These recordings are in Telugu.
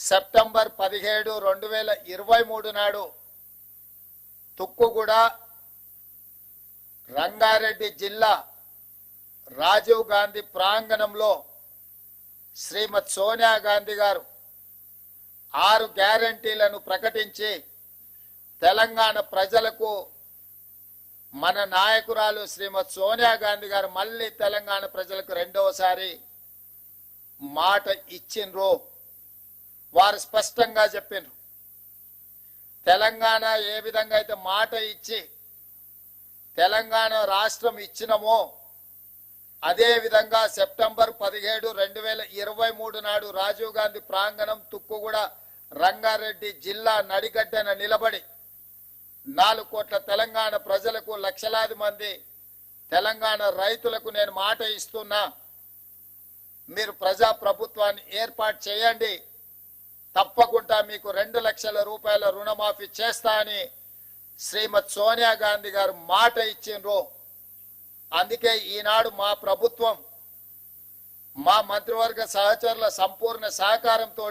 సెప్టెంబర్ పదిహేడు రెండు వేల ఇరవై మూడు నాడు తుక్కుగూడ రంగారెడ్డి జిల్లా రాజీవ్ గాంధీ ప్రాంగణంలో శ్రీమతి సోనియా గాంధీ గారు ఆరు గ్యారంటీలను ప్రకటించి తెలంగాణ ప్రజలకు మన నాయకురాలు శ్రీమతి సోనియా గాంధీ గారు మళ్ళీ తెలంగాణ ప్రజలకు రెండవసారి మాట ఇచ్చిండ్రు. వారు స్పష్టంగా చెప్పారు తెలంగాణ ఏ విధంగా అయితే మాట ఇచ్చి తెలంగాణ రాష్ట్రం ఇచ్చినమో అదే విధంగా సెప్టెంబర్ పదిహేడు రెండు వేల ఇరవై మూడు నాడు రాజీవ్ గాంధీ ప్రాంగణం తుక్కుగూడ రంగారెడ్డి జిల్లా నడిగడ్డన నిలబడి నాలుగు కోట్ల తెలంగాణ ప్రజలకు లక్షలాది మంది తెలంగాణ రైతులకు నేను మాట ఇస్తున్నా. మీరు ప్రజా ప్రభుత్వాన్ని ఏర్పాటు చేయండి. తప్పకుండా మీకు రెండు లక్షల రూపాయల రుణమాఫీ చేస్తా అని శ్రీమతి సోనియా గాంధీ గారు మాట ఇచ్చిండ్రు. అందుకే ఈనాడు మా ప్రభుత్వం మా మంత్రివర్గ సహచరుల సంపూర్ణ సహకారంతో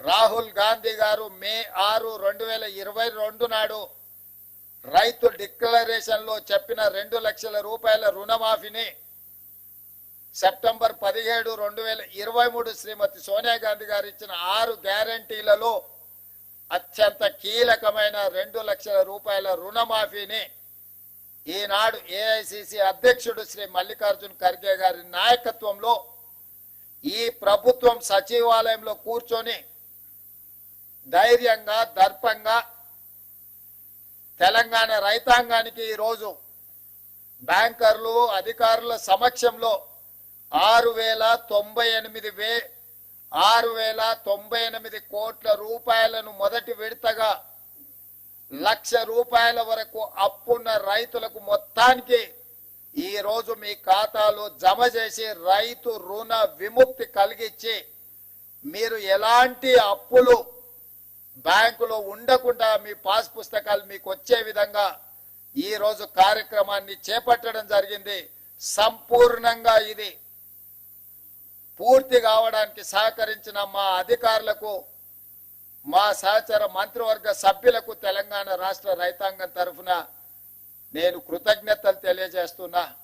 రాహుల్ గాంధీ గారు మే ఆరు రెండు వేల ఇరవై రెండు నాడు రైతు డిక్లరేషన్లో చెప్పిన రెండు లక్షల రూపాయల రుణమాఫీని సెప్టెంబర్ పదిహేడు రెండు వేల ఇరవై మూడు శ్రీమతి సోనియా గాంధీ గారు ఇచ్చిన ఆరు గ్యారంటీలలో అత్యంత కీలకమైన రెండు లక్షల రూపాయల రుణమాఫీని ఈనాడు ఏఐసిసి అధ్యక్షుడు శ్రీ మల్లికార్జున్ ఖర్గే గారి నాయకత్వంలో ఈ ప్రభుత్వం సచివాలయంలో కూర్చొని ధైర్యంగా దర్పంగా తెలంగాణ రైతాంగానికి ఈరోజు బ్యాంకర్లు అధికారుల సమక్షంలో ఆరు వేల తొంభై ఎనిమిది వే ఆరు వేల తొంభై ఎనిమిది కోట్ల రూపాయలను మొదటి విడతగా లక్ష రూపాయల వరకు అప్పున్న రైతులకు మొత్తానికి ఈ రోజు మీ ఖాతాలో జమ చేసి రైతు రుణ విముక్తి కలిగించి మీరు ఎలాంటి అప్పులు బ్యాంకులో ఉండకుండా మీ పాస్ పుస్తకాలు మీకు వచ్చే విధంగా ఈరోజు కార్యక్రమాన్ని చేపట్టడం జరిగింది. సంపూర్ణంగా ఇది పూర్తి కావడానికి సహకరించిన మా అధికారులకు మా సహచర మంత్రివర్గ సభ్యులకు తెలంగాణ రాష్ట్ర రైతాంగం తరఫున నేను కృతజ్ఞతలు తెలియజేస్తున్నా.